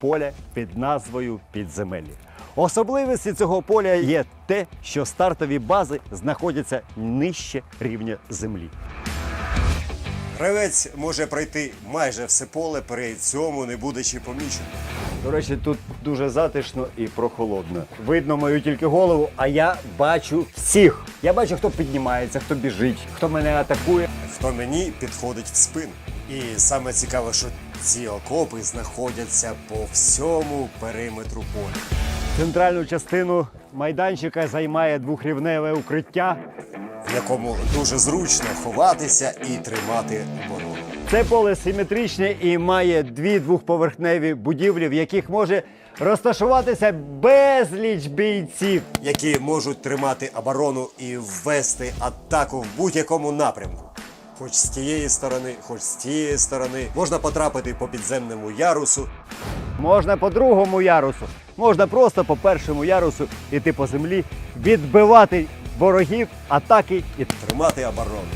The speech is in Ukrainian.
поля під назвою Підземелі. Особливістю цього поля є те, що стартові бази знаходяться нижче рівня землі. Гравець може пройти майже все поле, при цьому не будучи поміченим. До речі, тут дуже затишно і прохолодно. Видно мою тільки голову, а я бачу всіх. Я бачу, хто піднімається, хто біжить, хто мене атакує. Хто мені підходить в спину. І саме цікаве, що ці окопи знаходяться по всьому периметру поля. Центральну частину майданчика займає двохрівневе укриття. в якому дуже зручно ховатися і тримати оборону. Це поле симетричне і має дві двохповерхневі будівлі, в яких може розташуватися безліч бійців. які можуть тримати оборону і ввести атаку в будь-якому напрямку. Хоч з тієї сторони, хоч з тієї сторони, можна потрапити по підземному ярусу, Можна по другому ярусу, можна просто по першому ярусу іти по землі, відбивати ворогів, атаки і тримати оборону.